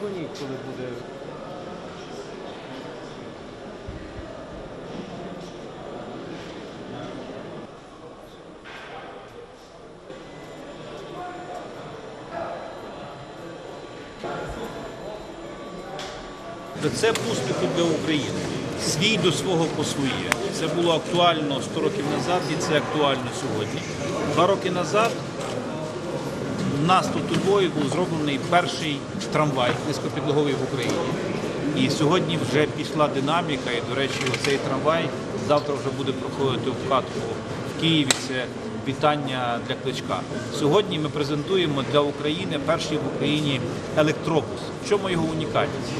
коли буде. Це пустити для України. Свій до свого по своє. Це було актуально 100 років назад і це актуально сьогодні. Два роки назад у нас тут у Львові був зроблений перший трамвай низькопідлоговий в Україні. І сьогодні вже пішла динаміка, і, до речі, цей трамвай завтра вже буде проходити в катку в Києві. Це вітання для кличка. Сьогодні ми презентуємо для України перший в Україні електробус. В чому його унікальність?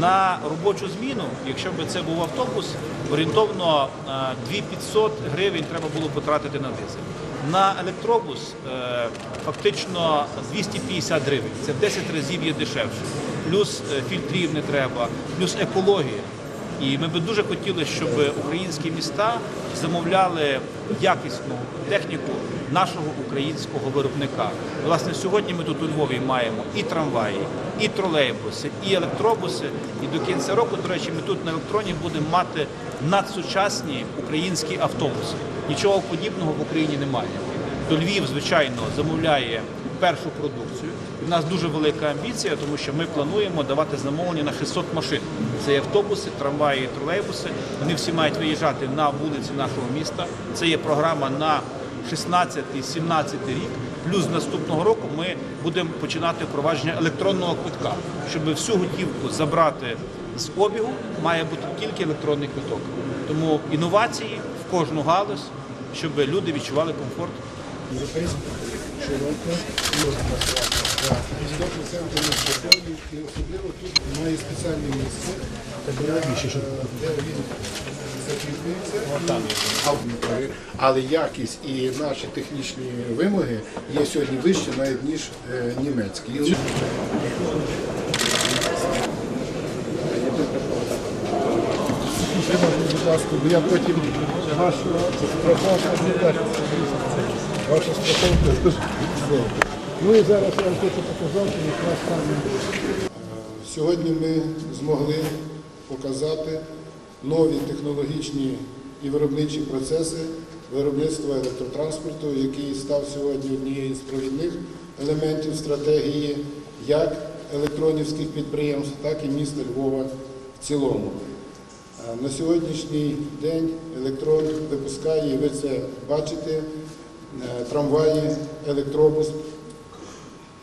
На робочу зміну, якщо б це був автобус, орієнтовно е, 2500 гривень треба було потратити на дизель. На електробус е, фактично 250 гривень. Це в 10 разів є дешевше. Плюс е, фільтрів не треба, плюс екологія. І ми би дуже хотіли, щоб українські міста замовляли якісну техніку нашого українського виробника. Власне, сьогодні ми тут у Львові маємо і трамваї, і тролейбуси, і електробуси. І до кінця року, до речі, ми тут на електроні будемо мати надсучасні українські автобуси. Нічого подібного в Україні немає. То Львів, звичайно, замовляє першу продукцію. В нас дуже велика амбіція, тому що ми плануємо давати замовлення на 600 машин. Це автобуси, трамваї, тролейбуси. Вони всі мають виїжджати на вулиці нашого міста. Це є програма на 16-17 рік. Плюс наступного року ми будемо починати впровадження електронного квитка, щоб всю готівку забрати з обігу, має бути тільки електронний квиток. Тому інновації в кожну галузь, щоб люди відчували комфорт. Широка можна на і особливо тут має спеціальне місце, де він закріплюється. Але якість і наші технічні вимоги є сьогодні вищі навіть ніж е, німецькі. Будь ласка, я потім вашу страховку страховка дуже. Ну і зараз я вам хочу показати, як вас там. Сьогодні ми змогли показати нові технологічні і виробничі процеси виробництва електротранспорту, який став сьогодні однією з провідних елементів стратегії як електронівських підприємств, так і міста Львова в цілому. На сьогоднішній день електрон випускає, і ви це бачите, е, трамваї, електробус,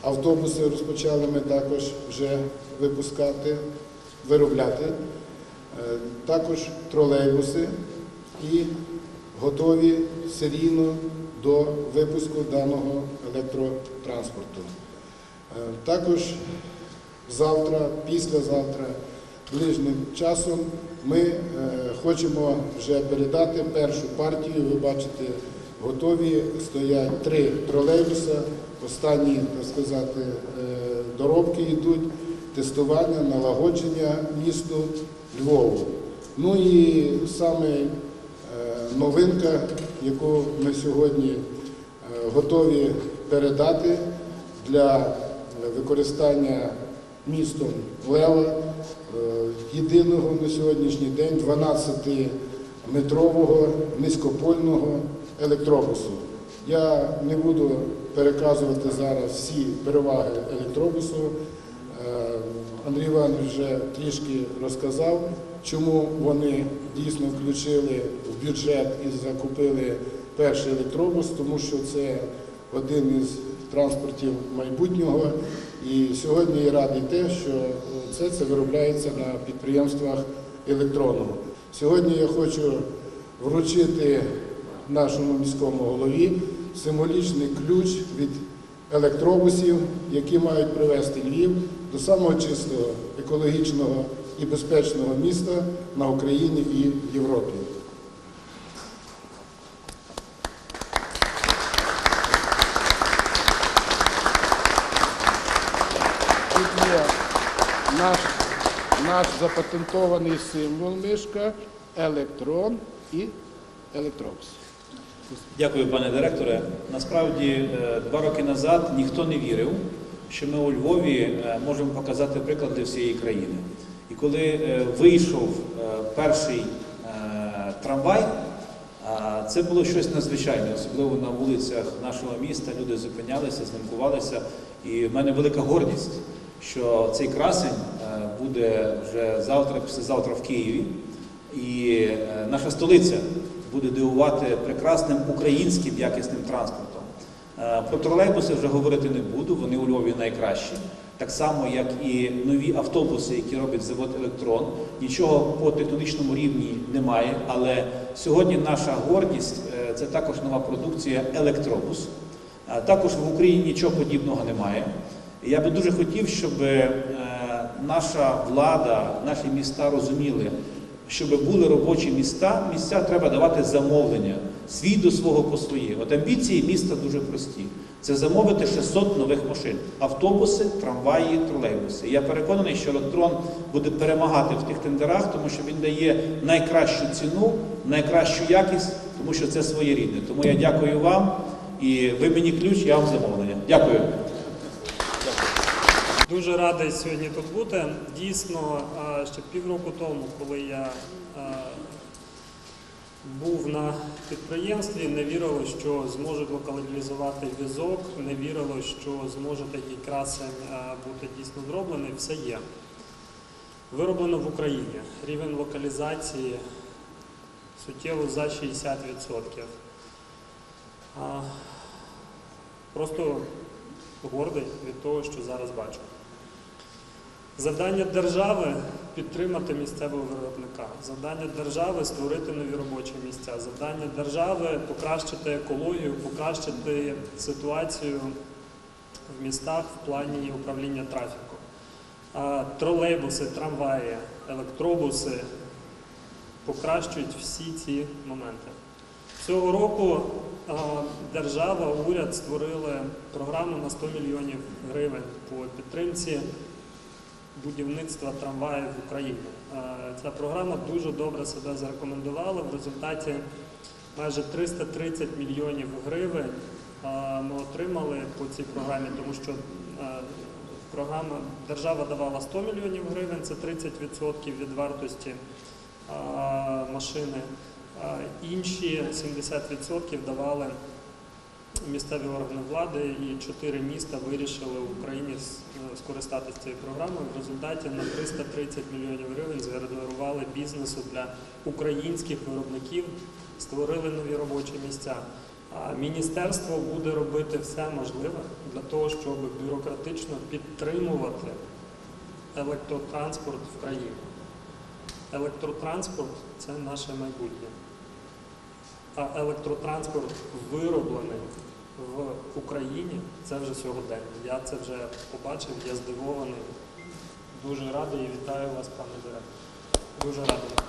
автобуси розпочали ми також вже випускати, виробляти, Е, також тролейбуси і готові серійно до випуску даного електротранспорту. Е, Також завтра, післязавтра, ближнім часом ми е, хочемо вже передати першу партію. Ви бачите, готові стоять три тролейбуса. Останні, так сказати, е, доробки йдуть, тестування, налагодження місту Львову. Ну і саме е, новинка, яку ми сьогодні готові передати для використання містом Лева, е, єдиного на сьогоднішній день 12-метрового низькопольного електробусу. Я не буду переказувати зараз всі переваги електробусу. Е, Андрій Іванович вже трішки розказав, чому вони дійсно включили в бюджет і закупили перший електробус, тому що це один із транспортів майбутнього. І сьогодні я радий те, що це, це виробляється на підприємствах електронного. Сьогодні я хочу вручити нашому міському голові символічний ключ від електробусів, які мають привести Львів до самого чистого, екологічного і безпечного міста на Україні і Європі. Тут є наш, наш запатентований символ мишка, електрон і електробус. Дякую, пане директоре. Насправді, е, два роки назад ніхто не вірив, що ми у Львові е, можемо показати приклад для всієї країни. І коли е, вийшов перший трамвай, Це було щось надзвичайне, особливо на вулицях нашого міста. Люди зупинялися, знімкувалися. І в мене велика гордість, що цей красень е, буде вже завтра, післязавтра в Києві. І е, наша столиця буде дивувати прекрасним українським якісним транспортом. Е, Про тролейбуси вже говорити не буду, вони у Львові найкращі. Так само, як і нові автобуси, які робить завод Електрон. Нічого по технологічному рівні немає, але сьогодні наша гордість це також нова продукція електробус. Також в Україні нічого подібного немає. Я би дуже хотів, щоб е, наша влада, наші міста розуміли, щоб були робочі міста, місця треба давати замовлення, свій до свого по своє. От амбіції міста дуже прості. Це замовити 600 нових машин, автобуси, трамваї, тролейбуси. Я переконаний, що електрон буде перемагати в тих тендерах, тому що він дає найкращу ціну, найкращу якість, тому що це своєрідне. Тому я дякую вам і ви мені ключ, я вам замовлення. Дякую. Дуже радий сьогодні тут бути. Дійсно, ще півроку тому, коли я був на підприємстві, не вірило, що зможуть локалізувати візок, не вірило, що зможе такий красень бути дійсно зроблений. Все є. Вироблено в Україні. Рівень локалізації суттєво за 60%. Просто гордий від того, що зараз бачу. Завдання держави підтримати місцевого виробника. Завдання держави створити нові робочі місця. Завдання держави покращити екологію, покращити ситуацію в містах в плані управління трафіку. Тролейбуси, трамваї, електробуси покращують всі ці моменти. Цього року держава, уряд створили програму на 100 мільйонів гривень по підтримці будівництва трамваїв в Україні. Ця програма дуже добре себе зарекомендувала. В результаті майже 330 мільйонів гривень ми отримали по цій програмі, тому що програма держава давала 100 мільйонів гривень, це 30% від вартості машини. Інші 70% давали місцеві органи влади, і чотири міста вирішили в Україні е, скористатися цією програмою. В результаті на 330 мільйонів гривень згенерували бізнесу для українських виробників, створили нові робочі місця. Міністерство буде робити все можливе для того, щоб бюрократично підтримувати електротранспорт в країні. Електротранспорт це наше майбутнє. А електротранспорт вироблений в Україні це вже сьогодення. Я це вже побачив, я здивований. Дуже радий і вітаю вас, пане директор. Дуже радий.